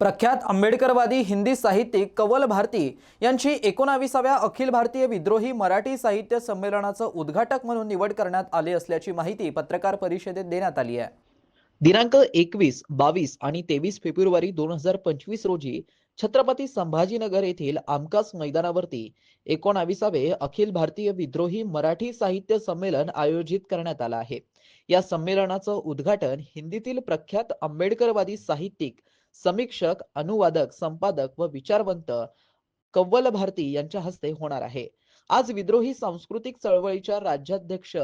प्रख्यात आंबेडकरवादी हिंदी साहित्यिक कवल भारती यांची एकोणाविसाव्या अखिल भारतीय विद्रोही मराठी साहित्य संमेलनाचं उद्घाटक म्हणून निवड करण्यात आली असल्याची माहिती पत्रकार परिषदेत देण्यात आली आहे. दिनांक एकवीस बावीस आणि तेवीस फेब्रुवारी दोन हजार पंचवीस रोजी छत्रपती संभाजीनगर येथील आमकास मैदानावरती एकोणाविसावे अखिल भारतीय विद्रोही मराठी साहित्य संमेलन आयोजित करण्यात आलं आहे. या संमेलनाचं उद्घाटन हिंदीतील प्रख्यात आंबेडकरवादी साहित्यिक समीक्षक अनुवादक संपादक व विचारवंत कव्वल भारती यांच्या हस्ते होणार आहे. आज विद्रोही सांस्कृतिक चळवळीच्या राज्याध्यक्ष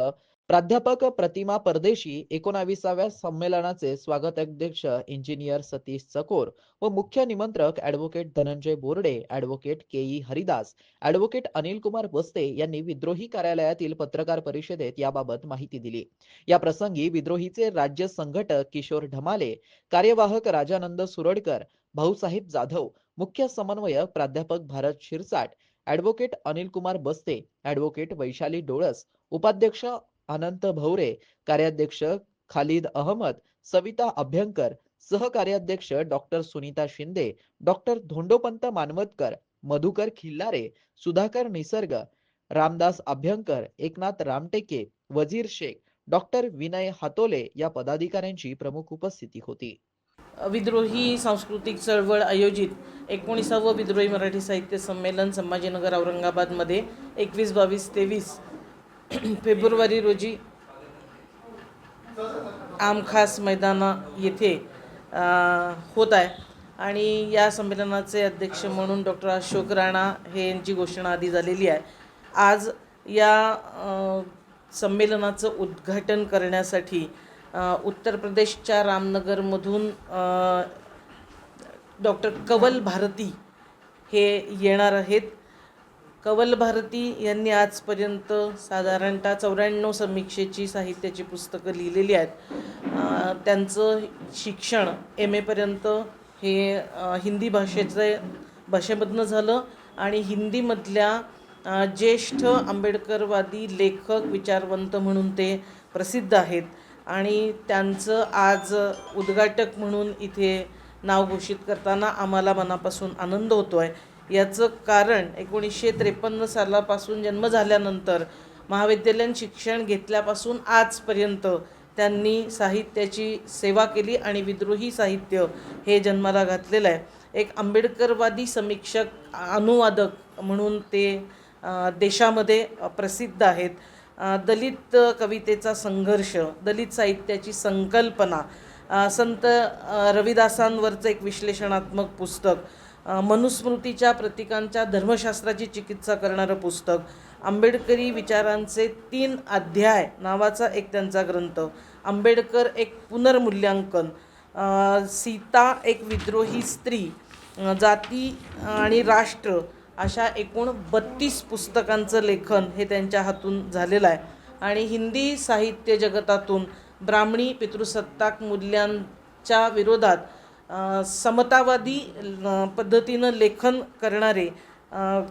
प्राध्यापक प्रतिमा परदेशी एकोणाविसाव्या संमेलनाचे स्वागत अध्यक्ष इंजिनियर सतीश चकोर व मुख्य निमंत्रक advocate Dhananjay Borde advocate K E Haridas advocate Anil Kumar Baste यांनी विद्रोही कार्यालयातील पत्रकार परिषदेत याबाबत माहिती दिली. या प्रसंगी विद्रोहीचे राज्य संघटक किशोर ढमाले कार्यवाहक राजानंद सुरडकर भाऊसाहेब जाधव मुख्य समन्वयक प्राध्यापक भारत शिरसाट ऍडव्होकेट अनिल कुमार बस्ते ऍडव्होकेट वैशाली डोळस उपाध्यक्ष अनंत भवरे कार्याध्यक्ष Khalid Ahmad Savita Abhyankar सहकार्याध्यक्ष doctor Sunita Shinde doctor Dhondopant Manavatkar Madhukar Khillare Sudhakar Nisarg Ramdas Abhyankar Eknath Ramteke Wazir Shaikh doctor Vinay Hatole या पदाधिकाऱ्यांची प्रमुख उपस्थिती होती. विद्रोही सांस्कृतिक चळवळ आयोजित एकोणीसावं विद्रोही मराठी साहित्य संमेलन संभाजीनगर औरंगाबादमध्ये एकवीस बावीस तेवीस फेब्रुवारी रोजी आमखास मैदाना येथे होत आहे. आणि या संमेलनाचे अध्यक्ष म्हणून डॉक्टर अशोक राणा हे यांची घोषणा आधी झालेली आहे. आज या संमेलनाचं उद्घाटन करण्यासाठी उत्तर प्रदेशच्या रामनगरमधून डॉक्टर कवल भारती हे येणार आहेत. कवल भारती यांनी आजपर्यंत साधारणतः चौऱ्याण्णव समीक्षेची साहित्याची पुस्तकं लिहिलेली आहेत. त्यांचं शिक्षण एम एपर्यंत हे हिंदी भाषेचे भाषेमधनं झालं आणि हिंदीमधल्या ज्येष्ठ आंबेडकरवादी लेखक विचारवंत म्हणून ते प्रसिद्ध आहेत. आणि त्यांचं आज उद्घाटक म्हणून इथे नाव घोषित करताना आम्हाला मनापासून आनंद होतो आहे याचं कारण एकोणीसशे त्रेपन्न सालापासून जन्म झाल्यानंतर महाविद्यालयीन शिक्षण घेतल्यापासून आजपर्यंत त्यांनी साहित्याची सेवा केली आणि विद्रोही साहित्य हे जन्माला घातलेलं आहे. एक आंबेडकरवादी समीक्षक अनुवादक म्हणून ते देशामध्ये प्रसिद्ध आहेत. दलित कवितेचा संघर्ष दलित साहित्याची संकल्पना संत रविदासांवरचं एक विश्लेषणात्मक पुस्तक मनुस्मृतीच्या प्रतीकांच्या धर्मशास्त्राची चिकित्सा करणारं पुस्तक. आंबेडकरी विचारांचे तीन अध्याय नावाचा एक त्यांचा ग्रंथ. आंबेडकर एक पुनर्मूल्यांकन. सीता एक विद्रोही स्त्री. जाती आणि राष्ट्र अशा एकूण बत्तीस पुस्तकांचं लेखन हे त्यांच्या हातून झालेलं आहे. आणि हिंदी साहित्य जगतातून ब्राह्मणी पितृसत्ताक मूल्यांच्या विरोधात समतावादी पद्धतीनं लेखन करणारे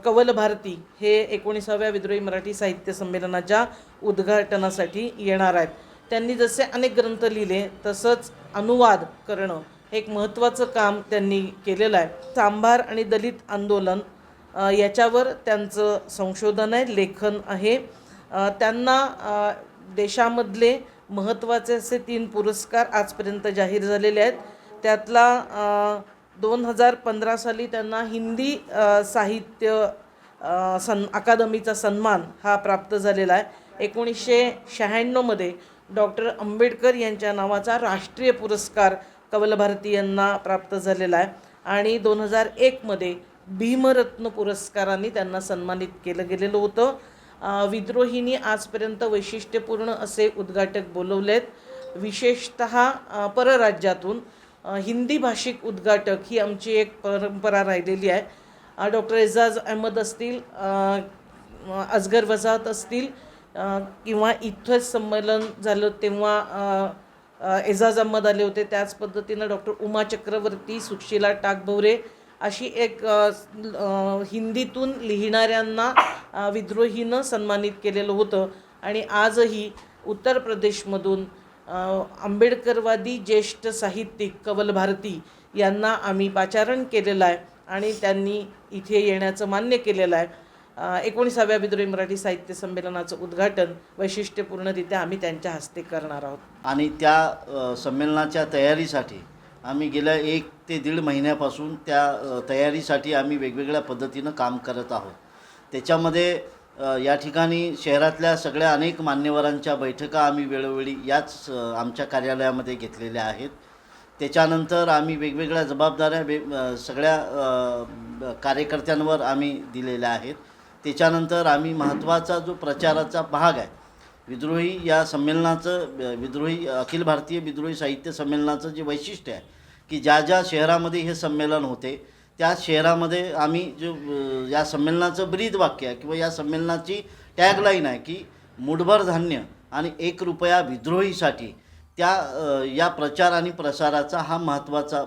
कवल भारती हे एकोणीसाव्या विद्रोही मराठी साहित्य संमेलनाच्या उद्घाटनासाठी येणार आहेत. त्यांनी जसे अनेक ग्रंथ लिहिले तसंच अनुवाद करणं हे एक महत्त्वाचं काम त्यांनी केलेलं आहे. सांभार आणि दलित आंदोलन याच्यावर त्यांचं संशोधन आहे लेखन आहे. त्यांना देशामधले महत्त्वाचे असे तीन पुरस्कार आजपर्यंत जाहीर झालेले आहेत. त्यातला दोन हजार पंधरा साली त्यांना हिंदी साहित्य सन अकादमीचा सन्मान हा प्राप्त झालेला आहे. एकोणीसशे शहाण्णवमध्ये डॉक्टर आंबेडकर यांच्या नावाचा राष्ट्रीय पुरस्कार कवल यांना प्राप्त झालेला आहे. आणि दोन हजार एकमध्ये भीमरत्न पुरस्काराने त्यांना सन्मानित केलं गेलेलं होतं. अ, विद्रोहींनी आजपर्यंत वैशिष्ट्यपूर्ण असे उद्घाटक बोलवलेत. विशेषत परराज्यातून हिंदी भाषिक उद्घाटक ही आमची एक परंपरा राहिलेली आहे. डॉक्टर एजाज अहमद असतील अजगर वजाहत असतील किंवा इथंच संमेलन झालं तेव्हा एजाज अहमद आले होते. त्याच पद्धतीनं डॉक्टर उमा चक्रवर्ती सुशीला टाकभवरे अशी एक हिंदीतून लिहिणाऱ्यांना विद्रोहीनं सन्मानित केलेलं होतं. आणि आजही उत्तर प्रदेशमधून आंबेडकरवादी ज्येष्ठ साहित्यिक कवल भारती यांना आम्ही पाचारण केलेलं आहे आणि त्यांनी इथे येण्याचं मान्य केलेलं आहे. एकोणीसाव्या विद्रोही मराठी साहित्य संमेलनाचं उद्घाटन वैशिष्ट्यपूर्णरित्या आम्ही त्यांच्या हस्ते करणार आहोत. आणि त्या संमेलनाच्या तयारीसाठी आम्ही गेल्या एक ते दीड महिन्यापासून त्या तयारीसाठी आम्ही वेगवेगळ्या पद्धतीनं काम करत आहोत. त्याच्यामध्ये या ठिकाणी शहरातल्या सगळ्या अनेक मान्यवरांच्या बैठका आम्ही वेळोवेळी याच आमच्या कार्यालयामध्ये घेतलेल्या आहेत. त्याच्यानंतर आम्ही वेगवेगळ्या जबाबदाऱ्या वे सगळ्या कार्यकर्त्यांवर आम्ही दिलेल्या आहेत. त्याच्यानंतर आम्ही महत्त्वाचा जो प्रचाराचा भाग आहे विद्रोही या संमेलनाचं विद्रोही अखिल भारतीय विद्रोही साहित्य संमेलनाचं जे वैशिष्ट्य आहे की ज्या ज्या शहरामध्ये हे संमेलन होते त्या शहरामध्ये आम्ही जो या संमेलनाचं ब्रीद वाक्य आहे किंवा या संमेलनाची टॅगलाईन आहे की मुठभर धान्य आणि एक रुपया विद्रोहीसाठी त्या या प्रचार आणि प्रसाराचा हा महत्त्वाचा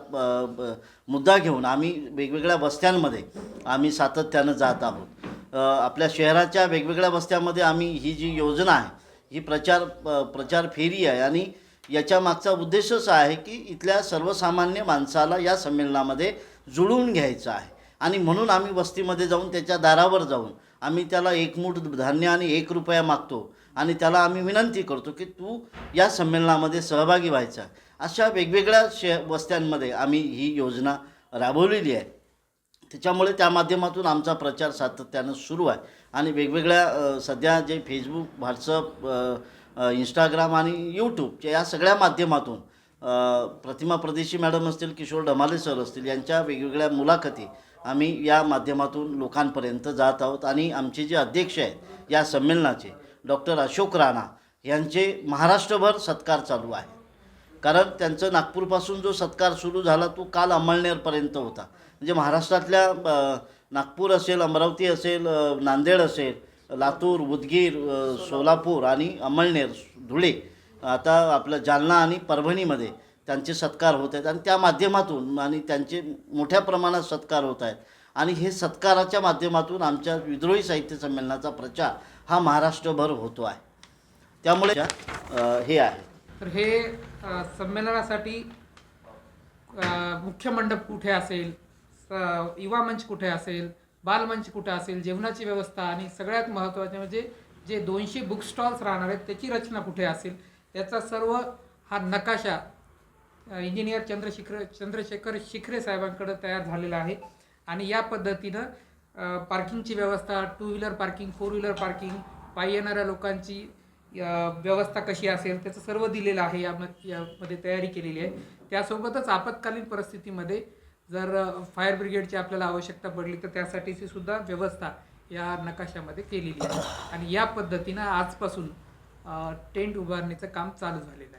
मुद्दा घेऊन आम्ही वेगवेगळ्या वस्त्यांमध्ये आम्ही सातत्यानं जात आहोत. आपल्या शहराच्या वेगवेगळ्या वस्त्यामध्ये आम्ही ही जी योजना आहे ही प्रचार प्रचार फेरी आहे आणि याच्या मागचा उद्देशच आहे की इथल्या सर्वसामान्य माणसाला या संमेलनामध्ये जुळवून घ्यायचं आहे. आणि म्हणून आम्ही वस्तीमध्ये जाऊन त्याच्या दारावर जाऊन आम्ही त्याला एक मूठ धान्य आणि एक रुपया मागतो. आणि त्याला आम्ही विनंती करतो की तू या संमेलनामध्ये सहभागी व्हायचा. अशा वेगवेगळ्या शे वस्त्यांमध्ये आम्ही ही योजना राबवलेली आहे. त्याच्यामुळे त्या माध्यमातून आमचा प्रचार सातत्यानं सुरू आहे. आणि वेगवेगळ्या सध्या जे फेसबुक व्हॉट्सअप इंस्टाग्राम आणि यूट्यूबच्या या सगळ्या माध्यमातून प्रतिमा प्रदेशी मॅडम असतील किशोर ढमाले सर असतील यांच्या वेगवेगळ्या मुलाखती आम्ही या माध्यमातून लोकांपर्यंत जात आहोत. आणि आमचे जे अध्यक्ष आहेत या संमेलनाचे डॉक्टर अशोक राणा यांचे महाराष्ट्रभर सत्कार चालू आहे. कारण त्यांचं नागपूरपासून जो सत्कार सुरू झाला तो काल अंमळनेरपर्यंत होता. म्हणजे महाराष्ट्रातल्या नागपूर असेल अमरावती असेल नांदेड असेल लातूर उदगीर सोलापूर आणि अंमळनेर धुळे आता आपलं जालना आणि परभणीमध्ये त्यांचे सत्कार होत आहेत आणि त्या माध्यमातून आणि त्यांचे मोठ्या प्रमाणात सत्कार होत आहेत. आणि हे सत्काराच्या माध्यमातून आमच्या विद्रोही साहित्य संमेलनाचा प्रचार हा महाराष्ट्रभर होतो आहे. त्यामुळे हे आहे. तर हे संमेलनासाठी मुख्य मंडप कुठे असेल? युवा मंच कुठे असेल? बालमंच कुठे असेल? जेवणाची व्यवस्था आणि सगळ्यात महत्त्वाचे म्हणजे जे दोनशे बुक स्टॉल्स राहणार आहेत त्याची रचना कुठे असेल? याचा सर्व हा नकाशा इंजिनियर चंद्रशेखर चंद्रशेखर शिखरे साहेबांकडे तयार झालेला आहे. आणि या पद्धतीनं पार्किंगची व्यवस्था two wheeler parking four wheeler parking पायी येणाऱ्या लोकांची व्यवस्था कशी असेल त्याचं सर्व दिलेलं आहे याम यामध्ये तयारी केलेली आहे. त्यासोबतच आपत्कालीन परिस्थितीमध्ये जर फायर ब्रिगेडची आपल्याला आवश्यकता पडली तर त्यासाठीची सुद्धा व्यवस्था या नकाशामध्ये केलेली आहे. आणि या पद्धतीनं आजपासून टेंट उभारणीचं काम चालू झालेलं आहे.